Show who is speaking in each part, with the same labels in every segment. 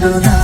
Speaker 1: 너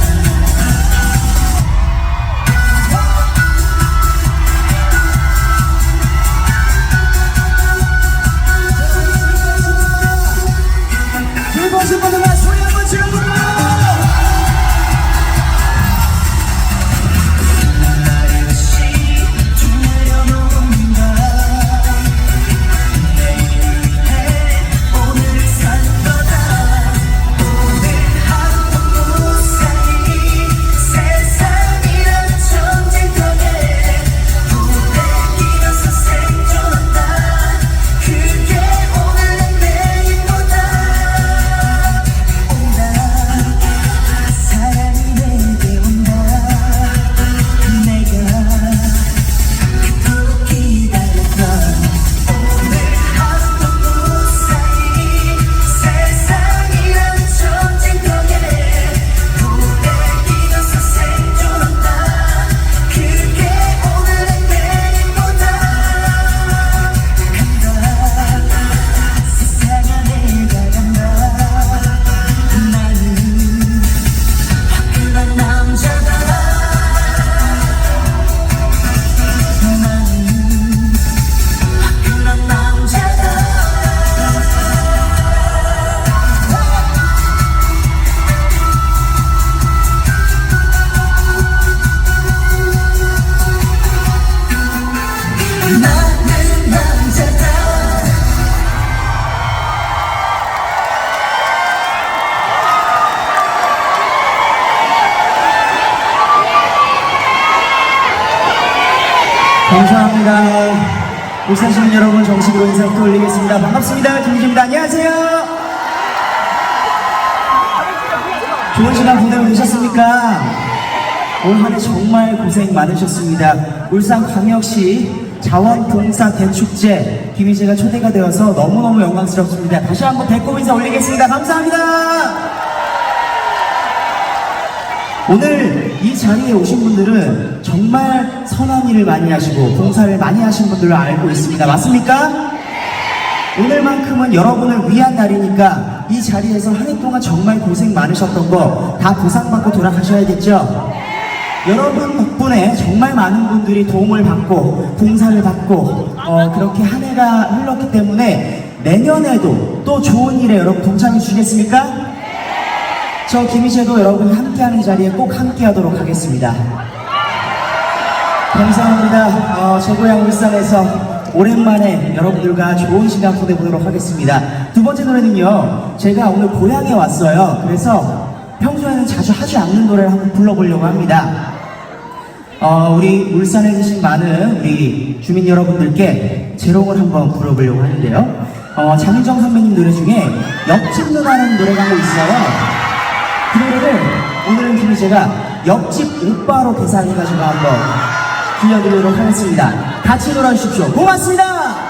Speaker 1: 감사합니다. 울산 시민 여러분 정식으로 인사 또 올리겠습니다. 반갑습니다. 김희입니다 안녕하세요. 좋은 시간 보내고 계셨습니까? 올 한해 정말 고생 많으셨습니다. 울산광역시 자원봉사 대축제 김희재가 초대가 되어서 너무너무 영광스럽습니다. 다시 한번 배꼽 인사 올리겠습니다. 감사합니다. 오늘 이 자리에 오신 분들은 정말 선한 일을 많이 하시고 봉사를 많이 하신 분들로 알고 있습니다. 맞습니까? 오늘만큼은 여러분을 위한 날이니까 이 자리에서 한 해 동안 정말 고생 많으셨던 거 다 보상받고 돌아가셔야겠죠? 여러분 덕분에 정말 많은 분들이 도움을 받고 봉사를 받고 어, 그렇게 한 해가 흘렀기 때문에 내년에도 또 좋은 일에 여러분 동참해 주시겠습니까? 저 김희재도 여러분이 함께하는 자리에 꼭 함께하도록 하겠습니다. 감사합니다. 어, 제 고향 울산에서 오랜만에 여러분들과 좋은 시간 보내보도록 하겠습니다. 두 번째 노래는요, 제가 오늘 고향에 왔어요. 그래서 평소에는 자주 하지 않는 노래를 한번 불러보려고 합니다. 어, 우리 울산에 계신 많은 우리 주민 여러분들께 제롱을 한번 불러보려고 하는데요. 어, 장윤정 선배님 노래 중에 옆집 누나라는 노래가 한 곡 있어요. 그 노래를 오늘은 김희재가 옆집 오빠로 계산해가 지고 한번 들려드리도록 하겠습니다. 같이 놀아주십시오. 고맙습니다!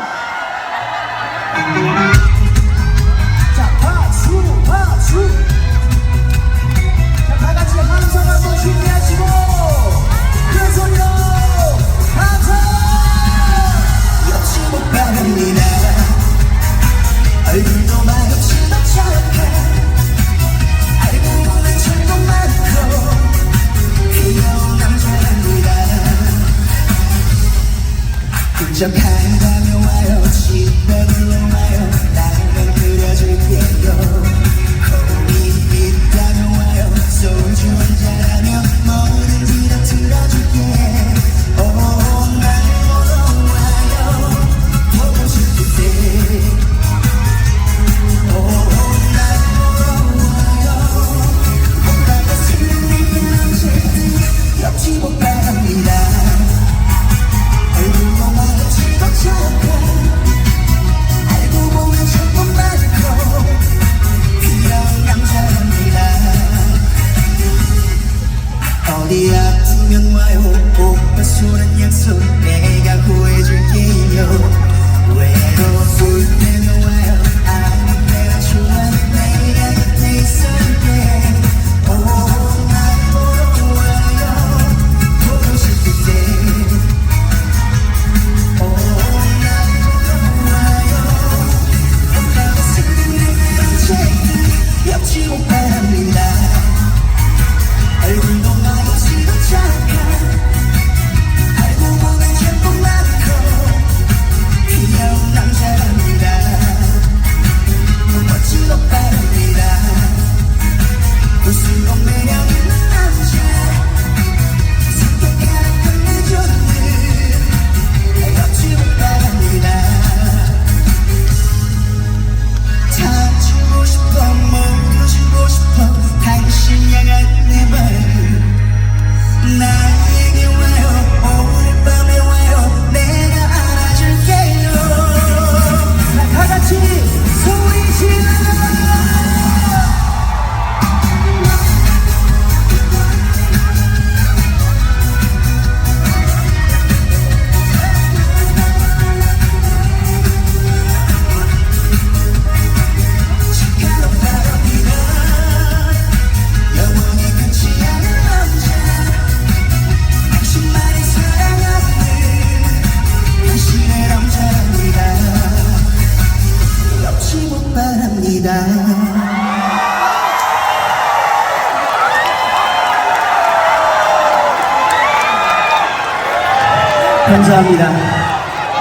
Speaker 1: 감사합니다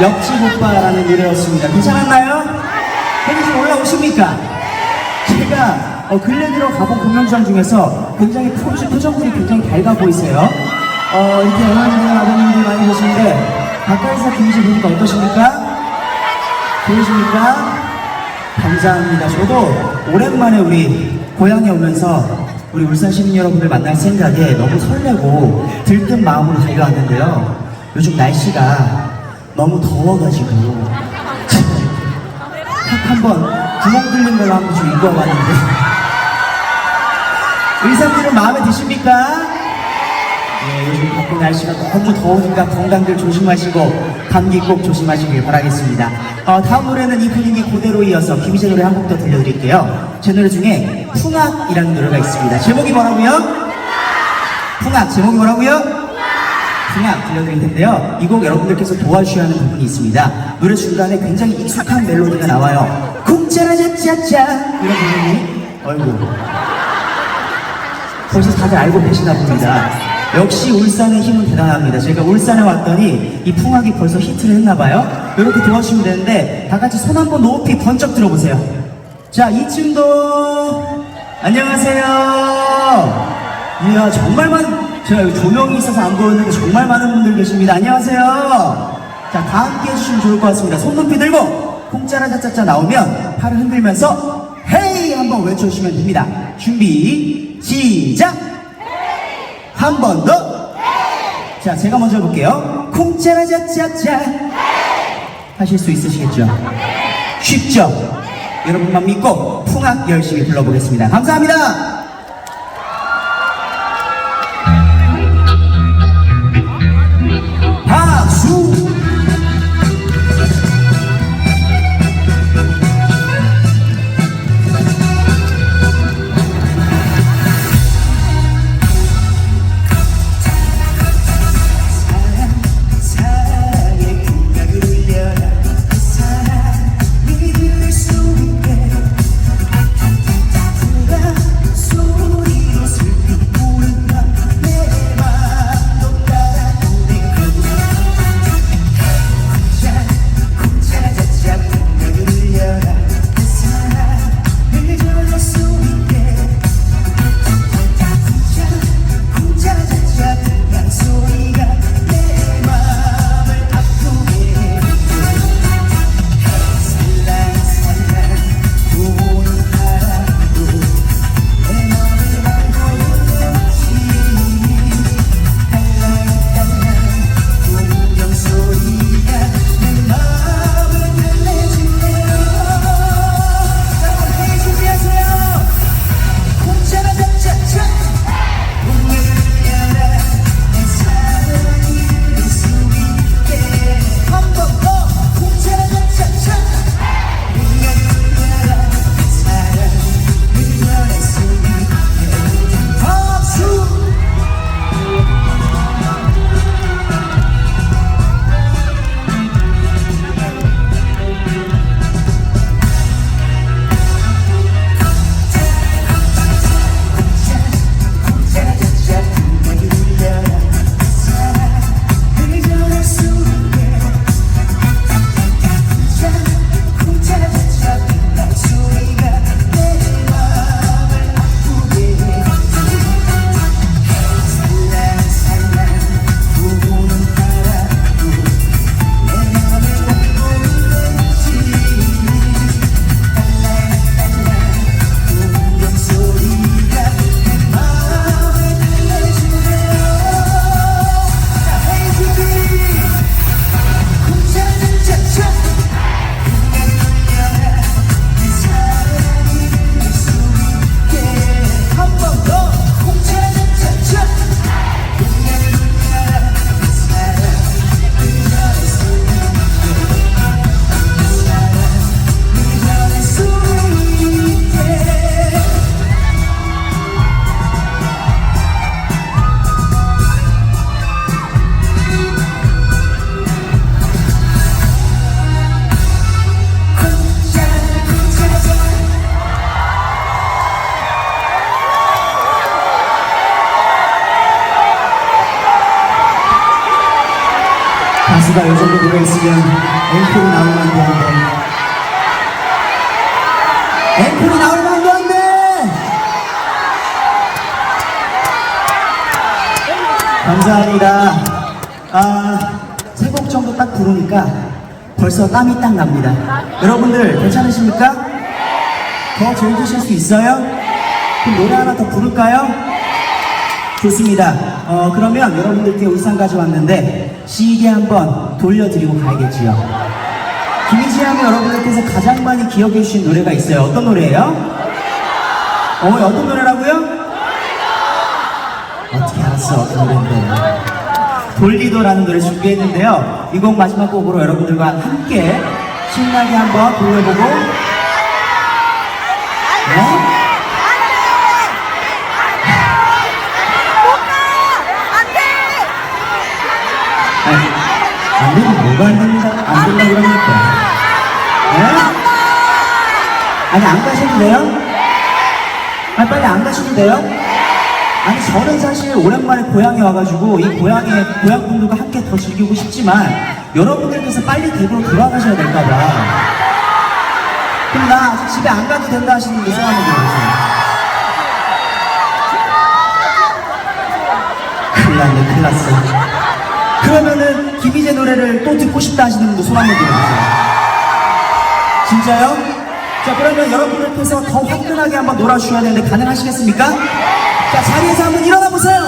Speaker 1: 옆집 오빠라는 노래였습니다 괜찮았나요? 씨 올라오십니까? 제가 어, 근래 들어 가본 공연장 중에서 굉장히 표정, 표정들이 굉장히 밝아 보이세요. 어, 이렇게 응원하는 아버님들 많이 계신데 가까이서 김희재 보니까 어떠십니까? 보이십니까? 감사합니다. 저도 오랜만에 우리 고향에 오면서 우리 울산 시민 여러분들 만날 생각에 너무 설레고 들뜬 마음으로 달려왔는데요. 요즘 날씨가 너무 더워가지고 탁 한번 구멍 뚫린 걸로 한번 좀 입고 와봤는데 의상들은 마음에 드십니까? 예, 요즘 밖에 날씨가 너무 더우니까 건강들 조심하시고 감기 꼭 조심하시길 바라겠습니다. 어, 다음 노래는 이분님이 그대로 이어서 김희재 노래 한 곡 더 들려드릴게요. 제 노래 중에 풍악이라는 노래가 있습니다. 제목이 뭐라고요? 풍악 제목이 뭐라고요? 풍악 들려드릴 텐데요. 이 곡 여러분들께서 도와주셔야 하는 부분이 있습니다. 노래 중간에 굉장히 익숙한 멜로디가 나와요. 쿵짜라짜짜짜 이런 부분이 어이구 벌써 다들 알고 계시나 봅니다. 역시 울산의 힘은 대단합니다. 제가 울산에 왔더니 이 풍악이 벌써 히트를 했나봐요. 이렇게 도와주시면 되는데 다 같이 손 한번 높이 번쩍 들어보세요. 자, 2층도 안녕하세요. 이야, 정말 많은, 제가 여기 조명이 있어서 안 보였는데 정말 많은 분들 계십니다. 안녕하세요. 자, 다 함께 해주시면 좋을 것 같습니다. 손 높이 들고 콩짜라 짜짜짜 나오면 팔을 흔들면서 헤이 한번 외쳐주시면 됩니다. 준비, 시작! 한 번 더! 자, 제가 먼저 해볼게요. 콩짜라 짜짜짜 하실 수 있으시겠죠? 쉽죠? 여러분만 믿고 풍악 열심히 불러보겠습니다. 감사합니다! 가수가 이 정도 노래 있으면 앵콜이 나오면 안 되는데 앵콜이 나오면 안 되는데 감사합니다 아, 세 곡 정도 딱 부르니까 벌써 땀이 딱 납니다 여러분들 괜찮으십니까? 더 즐기실 수 있어요? 그럼 노래 하나 더 부를까요? 좋습니다. 어, 그러면 여러분들께 울산 가져왔는데 시계 한번 돌려드리고 가야겠지요. 김희지 하면 여러분들께서 가장 많이 기억해 주신 노래가 있어요. 어떤 노래예요? 어, 어떤 노래라고요? 어떻게 알았어? 어떤 노래인데. 돌리도라는 노래 준비했는데요. 이 곡 마지막 곡으로 여러분들과 함께 신나게 한번 돌려보고 네? 아니, 뭐가 안 됩니다. 안 된다 그러니까. 네? 아니, 안 가셔도 돼요? 아니, 빨리 안 가셔도 돼요? 아니, 저는 사실 오랜만에 고향에 와가지고 이 고향에, 고향 분들과 함께 더 즐기고 싶지만 여러분들께서 빨리 댁으로 돌아가셔야 될까봐. 그럼 나 집에 안 가도 된다 하시는 손 한번 들어주세요. 큰일 났네, 큰일 났어. 그러면은 김희재 노래를 또 듣고 싶다 하시는 분도 손 한번 들어주세요. 진짜요? 자 그러면 여러분들께서 더 화끈하게 한번 놀아주셔야 되는데 가능하시겠습니까? 자 자리에서 한번 일어나 보세요.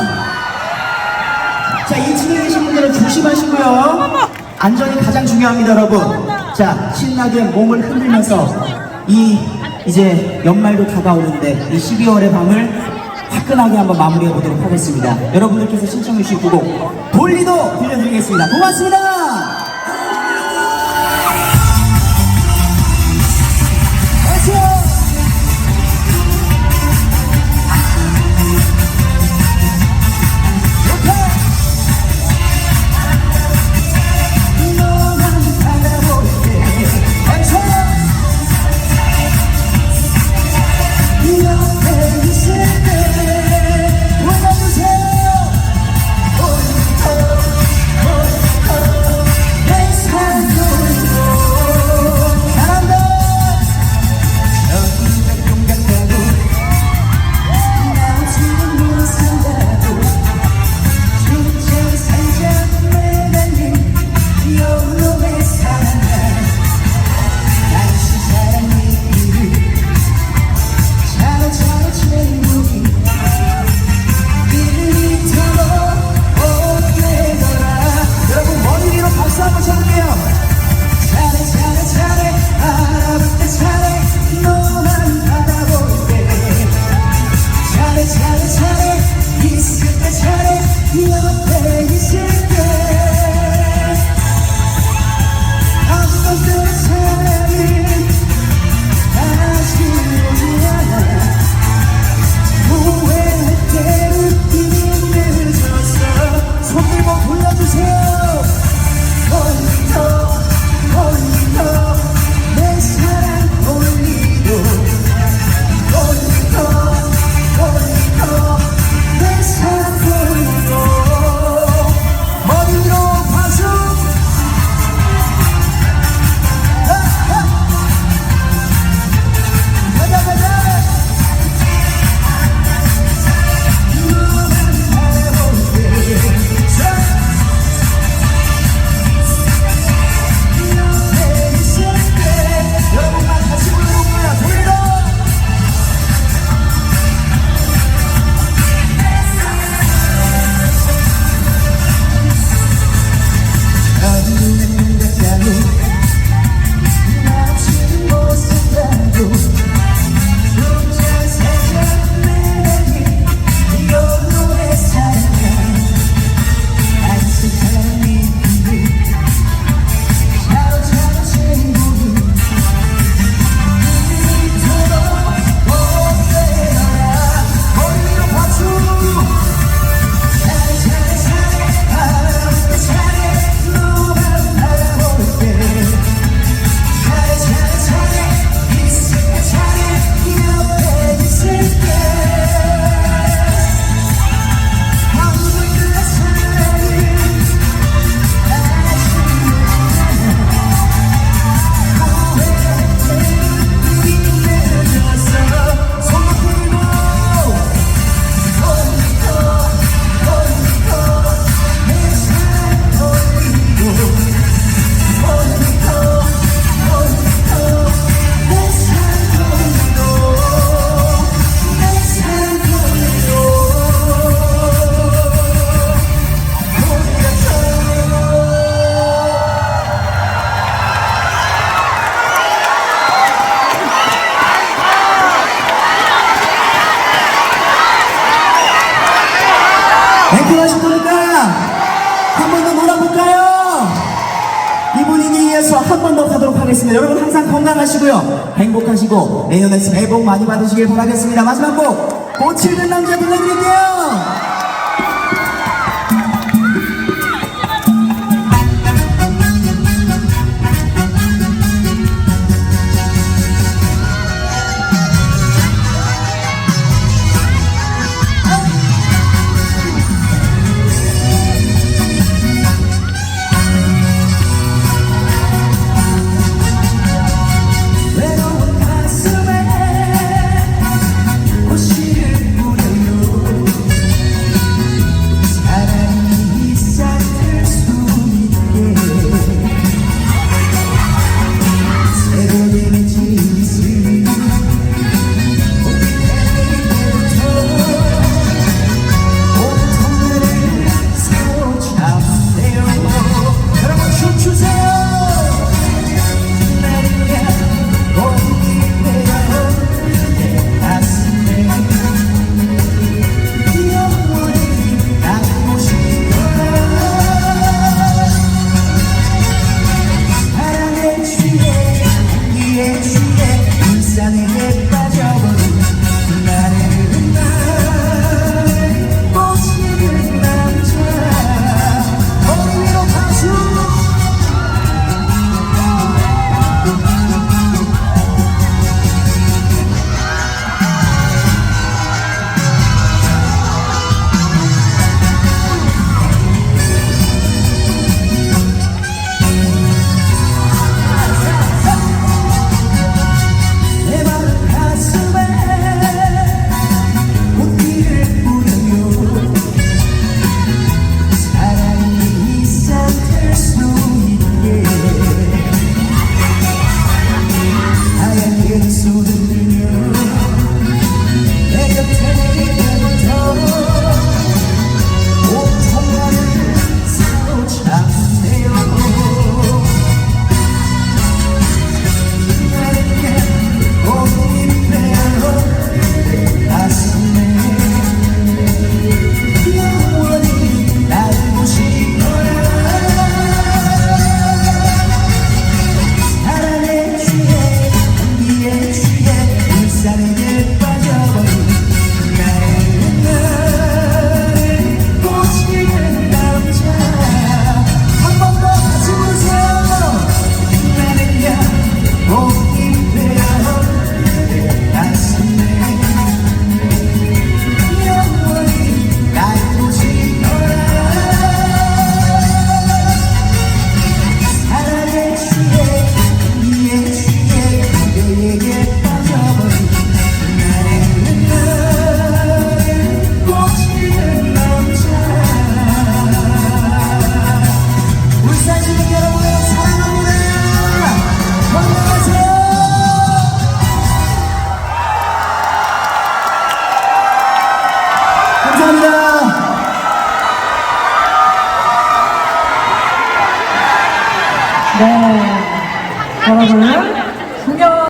Speaker 1: 자 2층에 계신 분들은 조심하시고요. 안전이 가장 중요합니다 여러분. 자 신나게 몸을 흔들면서 이 이제 연말도 다가오는데 이 12월의 밤을 화끈하게 한번 마무리해 보도록 하겠습니다. 여러분들께서 신청해 주신 곡 돌리도 들려드리겠습니다. 고맙습니다. 받으시고 내년에 새해 복 많이 받으시길 바라겠습니다. 마지막 곡, 꽃을 든 남자 불러드릴게요.